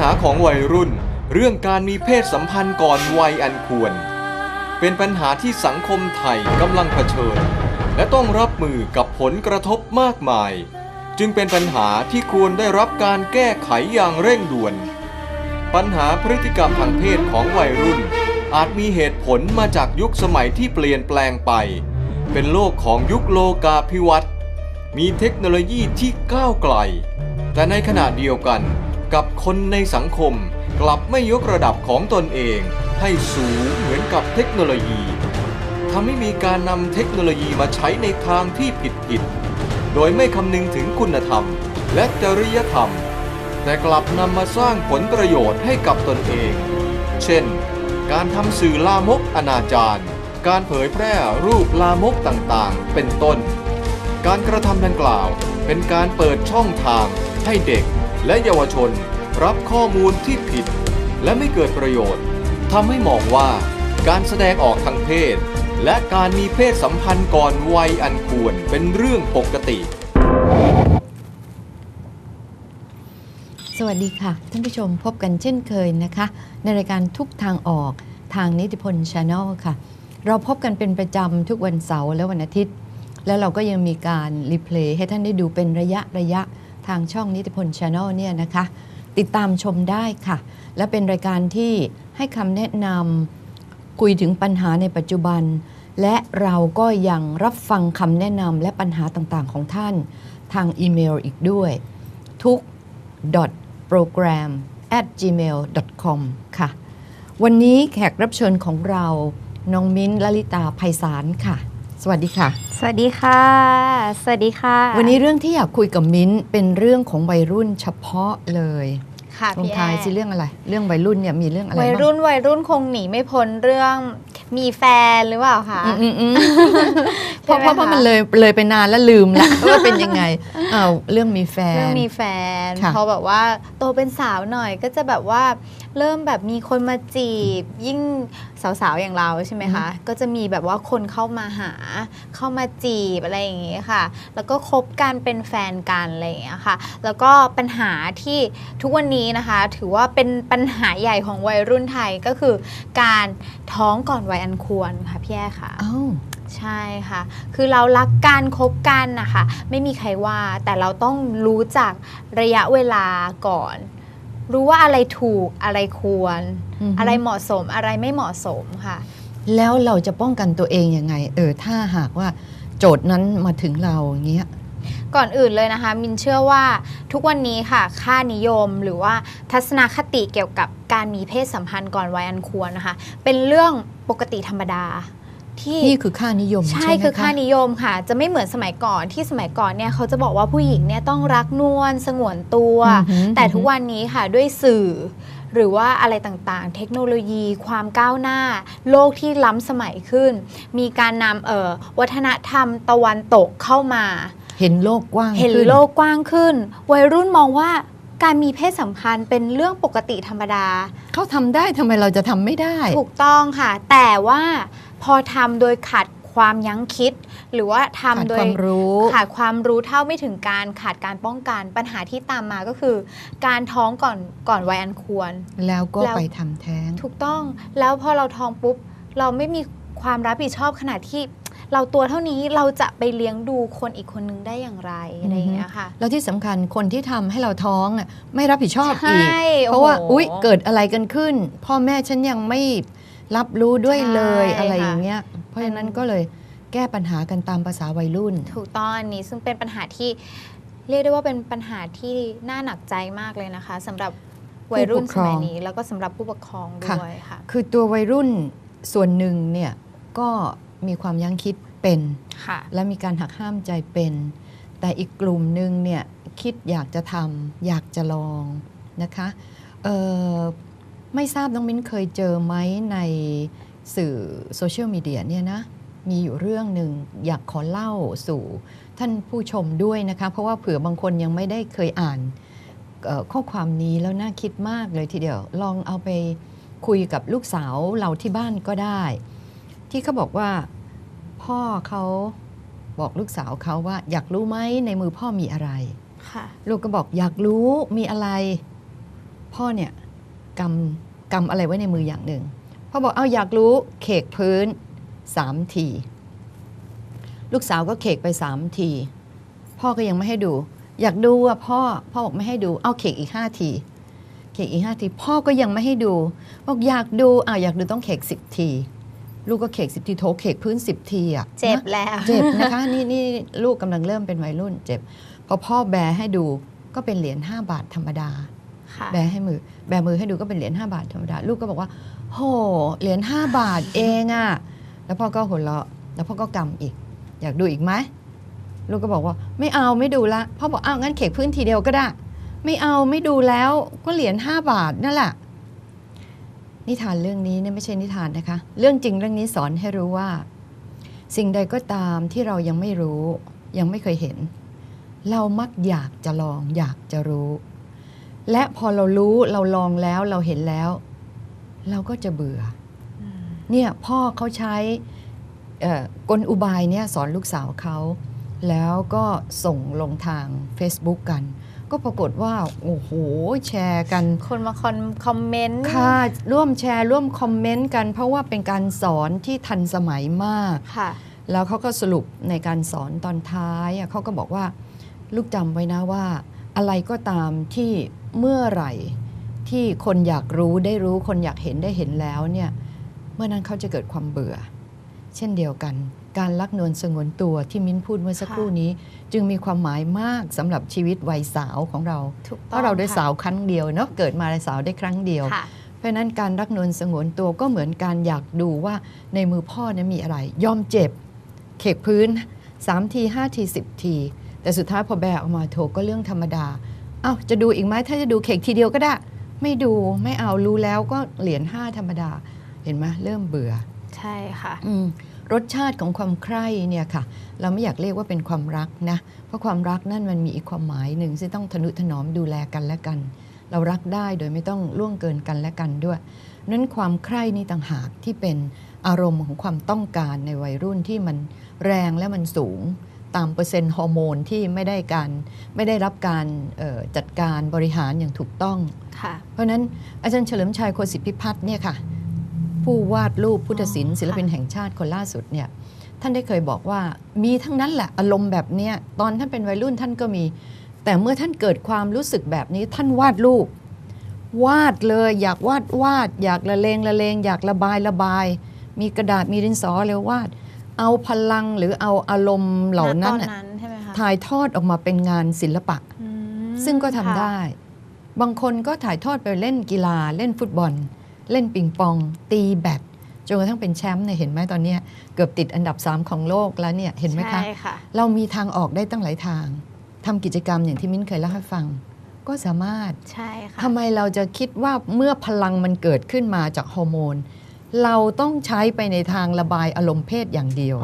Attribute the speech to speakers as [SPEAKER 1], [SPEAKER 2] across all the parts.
[SPEAKER 1] ญหาของวัยรุ่น เรื่องการมีเพศสัมพันธ์ก่อนวัยอันควร เป็นปัญหาที่สังคมไทยกำลังเผชิญ และต้องรับมือกับผลกระทบมากมาย จึงเป็นปัญหาที่ควรได้รับการแก้ไขอย่างเร่งด่วน ปัญหาพฤติกรรมทางเพศของวัยรุ่น อาจมีเหตุผลมาจากยุคสมัยที่เปลี่ยนแปลงไป เป็นโลกของยุคโลกาภิวัตน์มีเทคโนโลยีที่ก้าวไกล แต่ในขณะเดียวกัน กับคนในสังคม กลับไม่ยกระดับของตนเอง ให้สูงเหมือนกับเทคโนโลยีทำให้มีการนำเทคโนโลยีมาใช้ในทางที่ผิดผิดๆโดยไม่คำนึงถึงคุณธรรม และจริยธรรม แต่กลับนำมาสร้างผลประโยชน์ให้กับตนเอง เช่น การทำสื่อลามกอนาจารการเผยแพร่รูปลามกต่างๆ เป็นต้น การกระทำดังกล่าวเป็นการเปิดช่องทางให้เด็ก และเยาวชนรับข้อมูลที่ผิด และไม่เกิดประโยชน์ทำให้มองว่าการแสดงออกทางเพศ และการมีเพศสัมพันธ์ก่อนวัยอันควรเป็นเรื่องปกติ
[SPEAKER 2] สวัสดีค่ะ ท่านผู้ชมพบกันเช่นเคยนะคะ ในรายการทุกทางออกทางนิติพลชาแนลค่ะ เราพบกันเป็นประจำทุกวันเสาร์และวันอาทิตย์ แล้วเราก็ยังมีการรีเพลย์ให้ท่านได้ดูเป็นระยะระยะ ทางช่องนิติพลชาแนลเนี่ยนะคะติดตามชมได้ค่ะ และเป็นรายการที่ให้คำแนะนำคุยถึงปัญหาในปัจจุบัน และเราก็ยังรับฟังคำแนะนำและปัญหาต่างๆของท่าน ทางอีเมลอีกด้วย ทุก program at gmail com ค่ะ วันนี้แขกรับเชิญของเรา น้องมิ้นท์ลลิตาไพศาลค่ะ สวัสดีค่ะ
[SPEAKER 3] สวัสดีค่ะ สวัสดีค่ะ
[SPEAKER 2] วันนี้เรื่องที่อยากคุยกับมิ้นท์เป็นเรื่องของวัยรุ่นเฉพาะเลย
[SPEAKER 3] ค่ะ
[SPEAKER 2] ลง
[SPEAKER 3] พี่
[SPEAKER 2] ทาย
[SPEAKER 3] แอ
[SPEAKER 2] สิเรื่องอะไร เรื่องวัยรุ่นเนี่ยมีเรื่องอะไร
[SPEAKER 3] วัย
[SPEAKER 2] บ้าง
[SPEAKER 3] รุ่นวัยรุ่นคงหนีไม่พ้นเรื่องมีแฟนหรือเปล่าคะ
[SPEAKER 2] อืมอืมอืมเพ
[SPEAKER 3] ใช่
[SPEAKER 2] ราะ
[SPEAKER 3] ไหม
[SPEAKER 2] เพราะเพราะ
[SPEAKER 3] คะ
[SPEAKER 2] มันเลยเลยไปนานแล้วลืมละว่าเป็นยังไงอ้าวเรื่องมีแฟน
[SPEAKER 3] เรื่องมีแฟน
[SPEAKER 2] ค่ะ
[SPEAKER 3] พอแบบว่าโตเป็นสาวหน่อยก็จะแบบว่า เริ่มแบบมีคนมาจีบ ยิ่งสาวๆอย่างเราใช่ไหมคะ ก็จะมีแบบว่าคนเข้ามาหา เข้ามาจีบอะไรอย่างเงี้ยค่ะ แล้วก็คบกันเป็นแฟนกันอะไรอย่างเงี้ยค่ะ แล้วก็ปัญหาที่ทุกวันนี้นะคะ ถือว่าเป็นปัญหาใหญ่ของวัยรุ่นไทยก็คือ การท้องก่อนวัยอันควรค่ะพี่แอ้ค่ะ
[SPEAKER 2] อ้าว
[SPEAKER 3] ใช่ค่ะ คือเรารักกันคบกันนะคะ ไม่มีใครว่า แต่เราต้องรู้จักระยะเวลาก่อน รู้ว่าอะไรถูกอะไรควร
[SPEAKER 2] อือฮึ
[SPEAKER 3] อะไรเหมาะสมอะไรไม่เหมาะสมค่ะ
[SPEAKER 2] แล้วเราจะป้องกันตัวเองยังไง เออถ้าหากว่าโจทย์นั้นมาถึงเราอย่างเงี้ย
[SPEAKER 3] ก่อนอื่นเลยนะคะ มินเชื่อว่าทุกวันนี้ค่ะ ค่านิยมหรือว่าทัศนคติเกี่ยวกับการมีเพศสัมพันธ์ก่อนวัยอันควรนะคะ เป็นเรื่องปกติธรรมดา ที่
[SPEAKER 2] นี่คือค่านิยม
[SPEAKER 3] ใช่
[SPEAKER 2] ใช่ไหม
[SPEAKER 3] คือค่าะนิยมค่ะ จะไม่เหมือนสมัยก่อนที่สมัยก่อนเนี่ยเขาจะบอกว่าผู้หญิงเนี่ยต้องรักนวลสงวนตัว
[SPEAKER 2] อือหือ
[SPEAKER 3] แต่ทุกวันนี้ค่ะด้วยสื่อหรือว่าอะไรต่างๆ เทคโนโลยีความก้าวหน้า โลกที่ล้ำสมัยขึ้น มีการนำเอ่อวัฒนธรรมตะวันตกเข้ามา
[SPEAKER 2] เห็นโลกกว้าง
[SPEAKER 3] เห็น
[SPEAKER 2] ขึ้
[SPEAKER 3] โลกกว้างขึ้น วัยรุ่นมองว่าการมีเพศสัมพันธ์เป็นเรื่องปกติธรรมดา
[SPEAKER 2] เขาทำได้ทำไมเราจะทำไม่ได้
[SPEAKER 3] ถูกต้องค่ะ แต่ว่า พอทำโดยขาดความยั้งคิด หรือว่าทำ
[SPEAKER 2] ขาด
[SPEAKER 3] โด
[SPEAKER 2] ค
[SPEAKER 3] ยวา
[SPEAKER 2] มรู้
[SPEAKER 3] ขาดความรู้เท่าไม่ถึงการขาดการป้องกันปัญหาที่ตามมาก็คือ การท้องก่อนก่อนวัยอันควร
[SPEAKER 2] แล้วก็
[SPEAKER 3] แล้ว
[SPEAKER 2] ไปทำแท้ง
[SPEAKER 3] ถูกต้องแล้วพอเราท้องปุ๊บ เราไม่มีความรับผิดชอบขนาดที่เราตัวเท่านี้เราจะไปเลี้ยงดูคนอีกคนนึงได้อย่างไรอะไรอย่างเงี้ยค่ะ
[SPEAKER 2] แล้วที่สำคัญคนที่ทำให้เราท้องอะไม่รับผิดชอบ
[SPEAKER 3] ใช่
[SPEAKER 2] อีก เพราะว่า
[SPEAKER 3] โอ้โห
[SPEAKER 2] อุ๊ยเกิดอะไรกันขึ้น พ่อแม่ฉันยังไม่ รับรู้ด้วยเลย
[SPEAKER 3] ใช่
[SPEAKER 2] อะไร
[SPEAKER 3] ค่ะ
[SPEAKER 2] อย่างเงี้ย เพราะฉะนั้นก็เลยแก้ปัญหากันตามภาษาวัยรุ่น
[SPEAKER 3] ถูกต้องอันนี้ซึ่งเป็นปัญหาที่เรียกได้ว่าเป็นปัญหาที่น่าหนักใจมากเลยนะคะสำหรับวัยรุ่น
[SPEAKER 2] ผู้ปกคร
[SPEAKER 3] สมั
[SPEAKER 2] อยง
[SPEAKER 3] นี้ แล้วก็สำหรับผู้ปกครอง
[SPEAKER 2] ค่ะ
[SPEAKER 3] ด้วยค่ะ
[SPEAKER 2] คือตัววัยรุ่นส่วนหนึ่งเนี่ยก็มีความยั้งคิดเป็น
[SPEAKER 3] ค่ะ
[SPEAKER 2] และมีการหักห้ามใจเป็น แต่อีกกลุ่มหนึ่งเนี่ยคิดอยากจะทำอยากจะลองนะคะเอ่อ ไม่ทราบน้องมิ้นเคยเจอไหมในสื่อโซเชียลมีเดียเนี่ยนะมีอยู่เรื่องหนึ่งอยากขอเล่าสู่ท่านผู้ชมด้วยนะคะ เพราะว่าเผื่อบางคนยังไม่ได้เคยอ่านเอ่อข้อความนี้แล้วน่าคิดมากเลยทีเดียว ลองเอาไปคุยกับลูกสาวเราที่บ้านก็ได้ ที่เขาบอกว่าพ่อเขาบอกลูกสาวเขาว่า อยากรู้ไหมในมือพ่อมีอะไร
[SPEAKER 3] ค่ะ
[SPEAKER 2] ลูกก็บอกอยากรู้มีอะไร พ่อเนี่ย กำกำอะไรไว้ในมืออย่างหนึ่งพ่อบอกเอาอยากรู้เขกพื้นสามทีลูกสาวก็เขกไปสามทีพ่อก็ยังไม่ให้ดู อยากดูอะพ่อพ่อบอกไม่ให้ดูเอาเขกอีกห้าทีเขกอีกห้าที พ่อก็ยังไม่ให้ดูบอกอยากดูอ่าอยากดูต้องเขกสิบที ลูกก็เขกสิบทีโถเขกพื้นสิบทีอะ
[SPEAKER 3] เจ็บ
[SPEAKER 2] นะ
[SPEAKER 3] แล้ว
[SPEAKER 2] เจ็บนะคะนี่นี่ลูกกำลังเริ่มเป็นวัยรุ่นเจ็บพอพ่อแบให้ดูก็เป็นเหรียญ5บาทธรรมดา
[SPEAKER 3] ค่ะ
[SPEAKER 2] แบให้มือแบมือให้ดูก็เป็นเหรียญ5บาทธรรมดาลูกก็บอกว่า โหเหรียญ5บาทเองอะแล้วพ่อก็หัวเราะแล้วพ่อก็กำอีก อยากดูอีกไหมลูกก็บอกว่าไม่เอาไม่ดูละพ่อบอกอ้าวงั้นเขกพื้นทีเดียวก็ได้ ไม่เอาไม่ดูแล้วก็เหรียญ5บาทนั่นแหละนิทานเรื่องนี้เนี่ยไม่ใช่นิทานนะคะ เรื่องจริงเรื่องนี้สอนให้รู้ว่า สิ่งใดก็ตามที่เรายังไม่รู้ ยังไม่เคยเห็น เรามักอยากจะลองอยากจะรู้ และพอเรารู้เราลองแล้วเราเห็นแล้ว เราก็จะเบื่ออเนี่ยพ่อเขาใช้เอ่อกลอุบายเนี่ยสอนลูกสาวเขา แล้วก็ส่งลงทาง Facebook กัน ก็ปรากฏว่า โอ้โห แชร์กัน
[SPEAKER 3] คนมาคอนคอมเมนต์
[SPEAKER 2] ค่ะร่วมแชร์ร่วมคอมเมนต์กัน เพราะว่าเป็นการสอนที่ทันสมัยมาก
[SPEAKER 3] ค่ะ
[SPEAKER 2] แล้วเขาก็สรุปในการสอนตอนท้ายอะเขาก็บอกว่า ลูกจำไว้นะว่า อะไรก็ตามที่เมื่อไหร่ที่คนอยากรู้ได้รู้คนอยากเห็นได้เห็นแล้วเนี่ยเมื่อนั้นเขาจะเกิดความเบื่อ เช่นเดียวกัน การรักนวลสงวนตัวที่มิ้นพูดเมื่อสักครู่นี้ จึงมีความหมายมากสำหรับชีวิตวัยสาวของเรา
[SPEAKER 3] ถูก
[SPEAKER 2] เพ
[SPEAKER 3] ต้อง
[SPEAKER 2] ราะเราได้
[SPEAKER 3] ค่ะ
[SPEAKER 2] สาวครั้งเดียวเนาะเกิดมาได้สาวได้ครั้งเดียว
[SPEAKER 3] ค่ะ
[SPEAKER 2] เพราะฉะนั้นการรักนวลสงวนตัวก็เหมือนการอยากดูว่าในมือพ่อเนี่ยมีอะไร ยอมเจ็บ เขกพื้น3ที5ที10ที แต่สุดท้ายพอแบกออกมาโถก็เรื่องธรรมดาเอ้าจะดูอีกไหมถ้าจะดูเขกทีเดียวก็ได้ ไม่ดูไม่เอารู้แล้วก็เหรียญ5ธรรมดา เห็นไหมเริ่มเบื่อ
[SPEAKER 3] ใช่ค่ะ
[SPEAKER 2] อืมรสชาติของความใคร่เนี่ยค่ะ เราไม่อยากเรียกว่าเป็นความรักนะ เพราะความรักนั่นมันมีอีกความหมายหนึ่งที่ต้องทนุถนอมดูแลกันและกัน เรารักได้โดยไม่ต้องล่วงเกินกันและกันด้วยนั้นความใคร่นี่ต่างหากที่เป็นอารมณ์ของความต้องการในวัยรุ่นที่มันแรงและมันสูง ตามเปอร์เซ็นต์ฮอร์โมนที่ไม่ได้การไม่ได้รับการเอ่อจัดการบริหารอย่างถูกต้อง
[SPEAKER 3] ค่ะ
[SPEAKER 2] เพราะฉะนั้นอาจารย์เฉลิมชัยโคสิทธิพิพัฒน์เนี่ยค่ะผู้วาดรูปพุทธศิลป์
[SPEAKER 3] อ๋อ
[SPEAKER 2] ศิลปิน
[SPEAKER 3] ค่ะ
[SPEAKER 2] แห่งชาติคนล่าสุดเนี่ยท่านได้เคยบอกว่ามีทั้งนั้นแหละอารมณ์แบบเนี้ยตอนท่านเป็นวัยรุ่นท่านก็มี แต่เมื่อท่านเกิดความรู้สึกแบบนี้ท่านวาดรูป วาดเลยอยากวาดวาด อยากละเลงละเลงอยากระบายระบาย มีกระดาษมีดินสอเลยวาด เอาพลังหรือเอาอารมณ์เหล่านั้น
[SPEAKER 3] ณต
[SPEAKER 2] น่ะ
[SPEAKER 3] อนนั้นใช่ไหมคะ
[SPEAKER 2] ถ่ายทอดออกมาเป็นงานศิลปะ
[SPEAKER 3] อืม
[SPEAKER 2] ซึ่งก็ทำ
[SPEAKER 3] ค่ะ
[SPEAKER 2] ได้ บางคนก็ถ่ายทอดไปเล่นกีฬา เล่นฟุตบอล เล่นปิงปอง ตีแบดจนกระทั่งเป็นแชมป์เนี่ยเห็นไหมตอนเนี้ยเกือบติดอันดับ 3 ของโลกแล้วเนี่ยเห็นไหมคะ
[SPEAKER 3] ใช่ค่ะ
[SPEAKER 2] เรามีทางออกได้ตั้งหลายทางทำกิจกรรมอย่างที่มิ้นเคยเล่าให้ฟัง ก็สามารถ
[SPEAKER 3] ใช่ค่ะ
[SPEAKER 2] ทำไมเราจะคิดว่าเมื่อพลังมันเกิดขึ้นมาจากฮอร์โมน เราต้องใช้ไปในทางระบายอารมณ์เพศอย่างเดียว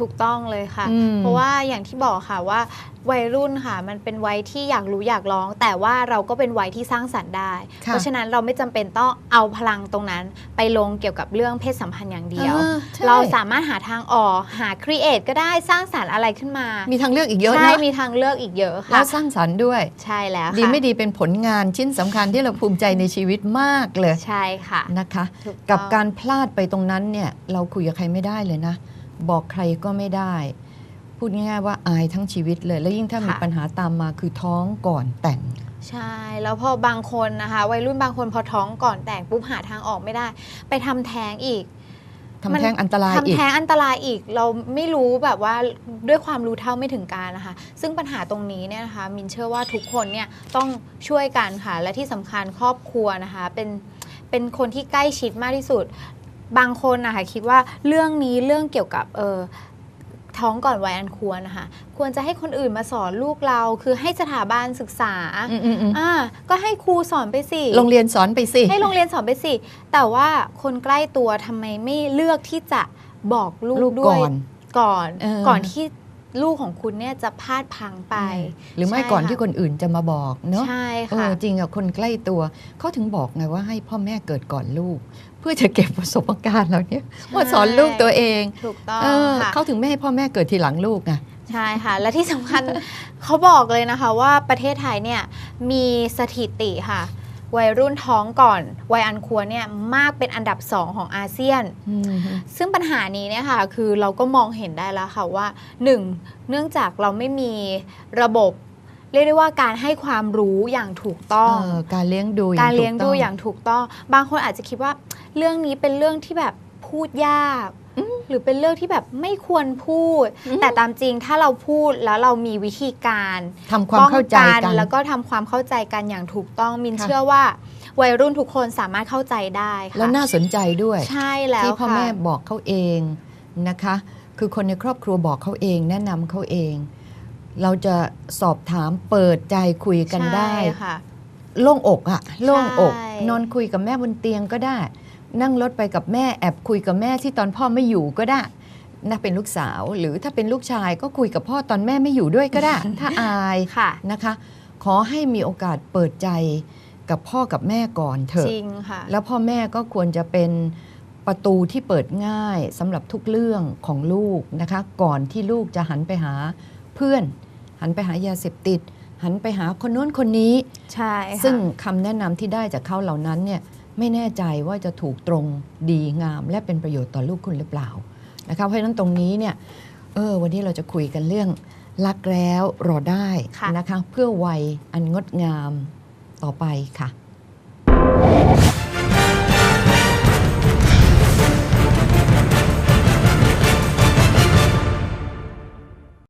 [SPEAKER 3] ถูกต้องเลยค่ะ
[SPEAKER 2] อืม
[SPEAKER 3] เพราะว่าอย่างที่บอกค่ะว่าวัยรุ่นค่ะ มันเป็นวัยที่อยากรู้อยากร้อง แต่ว่าเราก็เป็นวัยที่สร้างสรรค์ได้
[SPEAKER 2] ค่ะ
[SPEAKER 3] เพราะฉะนั้นเราไม่จำเป็นต้องเอาพลังตรงนั้น ไปลงเกี่ยวกับเรื่องเพศสัมพันธ์อย่างเดียว
[SPEAKER 2] ออใช่
[SPEAKER 3] เราสามารถหาทางออกหาครีเอทก็ได้สร้างสรรค์อะไรขึ้นมา
[SPEAKER 2] มีทางเลือกอีกเยอะ
[SPEAKER 3] ใช่
[SPEAKER 2] นะ
[SPEAKER 3] มีทางเลือกอีกเยอะ
[SPEAKER 2] แล้
[SPEAKER 3] ค่ะ
[SPEAKER 2] วสร้างสรรค์ด้วย
[SPEAKER 3] ใช่แล้วค่ะ
[SPEAKER 2] ดีไม่ดีเป็นผลงานชิ้นสำคัญที่เราภูมิใจในชีวิตมากเลย
[SPEAKER 3] ใช่ค่ะ
[SPEAKER 2] นะคะ
[SPEAKER 3] ถูต้อง
[SPEAKER 2] กับการพลาดไปตรงนั้นเนี่ยเราคุยกับใครไม่ได้เลยนะ บอกใครก็ไม่ได้ พูดง่ายๆว่าอายทั้งชีวิตเลย แล้วยิ่งถ้ามีปัญหาตามมาคือท้องก่อนแต่ง
[SPEAKER 3] ใช่ แล้วพอบางคนนะคะ วัยรุ่นบางคนพอท้องก่อนแต่งปุ๊บหาทางออกไม่ได้ ไปทำแท้งอีก
[SPEAKER 2] ทำแท้งอันตราย
[SPEAKER 3] ทำ
[SPEAKER 2] อีก
[SPEAKER 3] แท้งอันตรายอีกเราไม่รู้แบบว่าด้วยความรู้เท่าไม่ถึงการนะคะ ซึ่งปัญหาตรงนี้เนี่ยนะคะ มินเชื่อว่าทุกคนเนี่ยต้องช่วยกันค่ะ และที่สำคัญครอบครัวนะคะ เป็นเป็นคนที่ใกล้ชิดมากที่สุด บางคนนะคะคิดว่าเรื่องนี้เรื่องเกี่ยวกับเออท้องก่อนวัยอันควรนะคะควรจะให้คนอื่นมาสอนลูกเรา คือให้สถาบันศึกษา
[SPEAKER 2] อืมอืมอืม
[SPEAKER 3] อ่าก็ให้ครูสอนไปสิ
[SPEAKER 2] โรงเรียนสอนไปสิ
[SPEAKER 3] ให้โรงเรียนสอนไปสิแต่ว่าคนใกล้ตัวทำไมไม่เลือกที่จะบอกลูก
[SPEAKER 2] ลูก
[SPEAKER 3] ด้วย
[SPEAKER 2] ก่อน
[SPEAKER 3] ก่อน
[SPEAKER 2] เออ
[SPEAKER 3] ก่อนที่ ลูกของคุณเนี่ยจะพลาดพลังไป
[SPEAKER 2] หรือไม่
[SPEAKER 3] ใช่
[SPEAKER 2] ก่อน
[SPEAKER 3] ค่ะ
[SPEAKER 2] ที่คนอื่นจะมาบอกเนาะ
[SPEAKER 3] ใช่
[SPEAKER 2] เอ
[SPEAKER 3] ค่ะ
[SPEAKER 2] อจริงอะคนใกล้ตัวเขาถึงบอกไงว่าให้พ่อแม่เกิดก่อนลูก เพื่อจะเก็บประสบการณ์เราเนี่ยว่าสอนลูกตัวเอง
[SPEAKER 3] ถูกต้อง
[SPEAKER 2] เออ
[SPEAKER 3] ค่ะ
[SPEAKER 2] เขาถึงไม่ให้พ่อแม่เกิดทีหลังลูกไง
[SPEAKER 3] ใช่ค่ะ และที่สำคัญเขาบอกเลยนะคะว่าประเทศไทยเนี่ยมีสถิติค่ะ วัยรุ่นท้องก่อน วัยอันควรเนี่ยมากเป็นอันดับสองของอาเซียน
[SPEAKER 2] อืมฮึ
[SPEAKER 3] ซึ่งปัญหานี้เนี่ยค่ะคือเราก็มองเห็นได้แล้วค่ะว่าหนึ่งเนื่องจากเราไม่มีระบบเรียกได้ว่าการให้ความรู้อย่างถูกต้อง
[SPEAKER 2] เอ่อการเลี้ยงดู
[SPEAKER 3] การเลี้ยงดู
[SPEAKER 2] ถูต้
[SPEAKER 3] อย่างถูกต้อง บางคนอาจจะคิดว่าเรื่องนี้เป็นเรื่องที่แบบพูดยาก หรือเป็นเรื่องที่แบบไม่ควรพูด แต่ตามจริงถ้าเราพูดแล้วเรามีวิธีการ
[SPEAKER 2] ทำความเข้าใจ
[SPEAKER 3] ป้อง
[SPEAKER 2] กัน
[SPEAKER 3] แล้วก็ทำความเข้าใจกันอย่างถูกต้องมิน
[SPEAKER 2] ค่ะ
[SPEAKER 3] เชื่อว่าวัยรุ่นทุกคนสามารถเข้าใจได้ค่ะ
[SPEAKER 2] แล้วน่าสนใจด้วย
[SPEAKER 3] ใช่แล้ว
[SPEAKER 2] ที่พ่อ
[SPEAKER 3] ค่ะ
[SPEAKER 2] แม่บอกเขาเองนะคะ คือคนในครอบครัวบอกเขาเอง แนะนำเขาเอง เราจะสอบถามเปิดใจคุยกันได้
[SPEAKER 3] ใช่ค่ะ
[SPEAKER 2] โล่งอกอะโล่งอก
[SPEAKER 3] ใช่
[SPEAKER 2] นอนคุยกับแม่บนเตียงก็ได้ นั่งรถไปกับแม่แอบคุยกับแม่ที่ตอนพ่อไม่อยู่ก็ได้น่าเป็นลูกสาว หรือถ้าเป็นลูกชายก็คุยกับพ่อตอนแม่ไม่อยู่ด้วยก็ได้ ถ้าอาย
[SPEAKER 3] ค่ะ
[SPEAKER 2] นะคะ ขอให้มีโอกาสเปิดใจกับพ่อกับแม่ก่อนเถอะ
[SPEAKER 3] จริงค่ะ
[SPEAKER 2] แล้วพ่อแม่ก็ควรจะเป็นประตูที่เปิดง่ายสำหรับทุกเรื่องของลูกนะคะ ก่อนที่ลูกจะหันไปหาเพื่อน หันไปหายาเสพติด หันไปหาคนโน้นคนนี้
[SPEAKER 3] ใช่ค่ะ
[SPEAKER 2] ซึ่งคำแนะนำที่ได้จากเขาเหล่านั้นเนี่ย ไม่แน่ใจว่าจะถูกตรงดีงาม และเป็นประโยชน์ต่อลูกคุณหรือเปล่านะคะเพราะฉะนั้นตรงนี้เนี่ยเออวันนี้เราจะคุยกันเรื่องรักแล้วรอได้
[SPEAKER 3] ค่ะ
[SPEAKER 2] นะคะเพื่อวัยอันงดงามต่อไปค่ะ